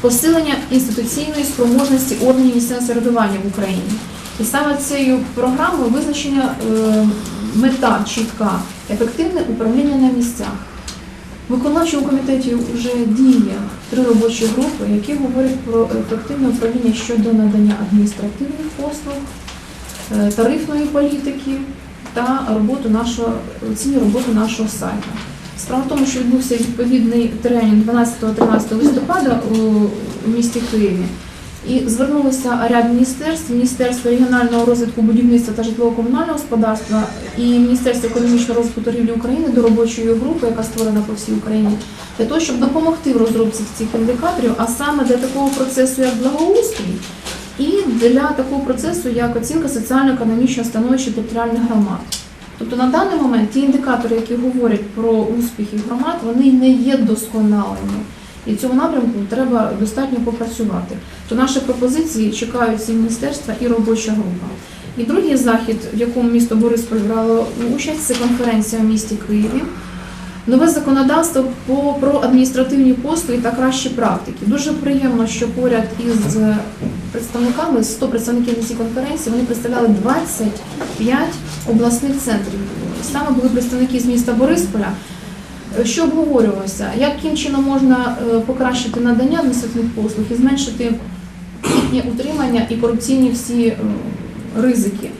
посилення інституційної спроможності органів місцевого самоврядування в Україні. І саме цією програмою визначена е, мета чітка ефективне управління на місцях. В виконавчому комітеті вже діє три робочі групи, які говорять про ефективне управління щодо надання адміністративних послуг, е, тарифної політики та роботу нашого оцінює роботу нашого сайту. Справа в тому, що відбувся відповідний тренінг 12-13 листопада у, місті Києві. І звернулися ряд міністерств, Міністерство регіонального розвитку будівництва та житлово-комунального господарства і Міністерство економічного розвитку торгівлі України до робочої групи, яка створена по всій Україні, для того, щоб допомогти в розробці цих індикаторів, а саме для такого процесу, як благоустрій, і для такого процесу, як оцінка соціально-економічного становища територіальних громад. Тобто на даний момент ті індикатори, які говорять про успіхи громад, вони не є досконалими. І в цьому напрямку треба достатньо попрацювати. То наші пропозиції чекають ці міністерства і робоча група. І другий захід, в якому місто Бориспіль брало участь, це конференція в місті Києві. Нове законодавство по про адміністративні послуги та кращі практики. Дуже приємно, що поряд із представниками 100 представників на цій конференції вони представляли 25 обласних центрів. Саме були представники з міста Борисполя. Що обговорювалося? Яким чином можна е, покращити надання адміністративних послуг і зменшити їхнє утримання і корупційні всі е, ризики?